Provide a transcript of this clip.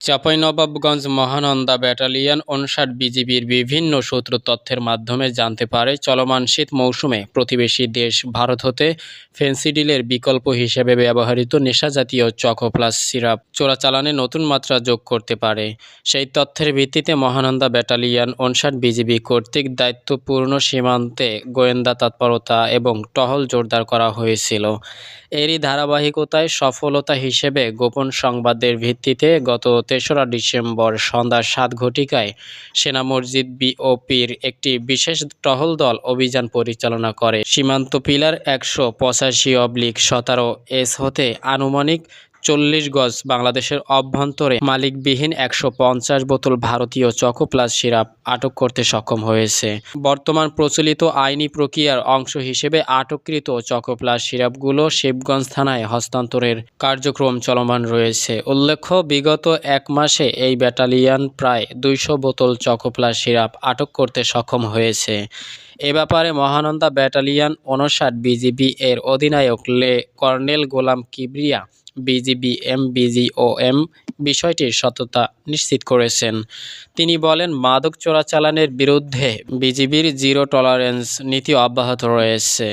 Chapainawabganj Mahananda battalion অনুসার বিজিবির বিভিন্ন সূত্র তথ্যের মাধ্যমে জানতে পারে, চলমান শীত মৌসুমে প্রতিবেশী দেশ ভারত হতে ফেন্সিডিলের বিকল্প হিসেবে ব্যবহৃত নেশাজাতীয় চকোপ্লাস সিরাপ চোরাচালানে নতুন মাত্রা যোগ করতে পারে। সেই তথ্যের ভিত্তিতে মহানন্দা ব্যাটালিয়ন অনুসার বিজিবি কর্তৃক দায়িত্বপূর্ণ সীমান্তে গোয়েন্দা তৎপরতা এবং টহল জোরদার করা হয়েছিল। এরই ধারাবাহিকতায় সফলতা হিসেবে গোপন সংবাদের ভিত্তিতে গত তেসরা ডিসেম্বর সন্ধ্যা সাত ঘটিকায় সেনা মসজিদ বিওপির একটি বিশেষ টহল দল অভিযান পরিচালনা করে। সীমান্ত পিলার একশো পঁচাশি অবলিক সতেরো এস হতে আনুমানিক চল্লিশ গজ বাংলাদেশের অভ্যন্তরে মালিকবিহীন একশো পঞ্চাশ বোতল ভারতীয় চকোপ্লাস সিরাপ আটক করতে সক্ষম হয়েছে। বর্তমান প্রচলিত আইনি প্রক্রিয়ার অংশ হিসেবে আটককৃত চকোপ্লাস সিরাপগুলো শিবগঞ্জ থানায় হস্তান্তরের কার্যক্রম চলমান রয়েছে। উল্লেখ্য, বিগত এক মাসে এই ব্যাটালিয়ন প্রায় দুইশো বোতল চকোপ্লাস সিরাপ আটক করতে সক্ষম হয়েছে। এ ব্যাপারে মহানন্দা ব্যাটালিয়ন অনুসার বিজিবি এর অধিনায়ক লে কর্নেল গোলাম কিবরিয়া, বিজিবি এম বিজিওএম বিষয়টির সততা নিশ্চিত করেছেন। তিনি বলেন, মাদক চোরাচালানের বিরুদ্ধে বিজিবির জিরো টলারেন্স নীতি অব্যাহত রয়েছে।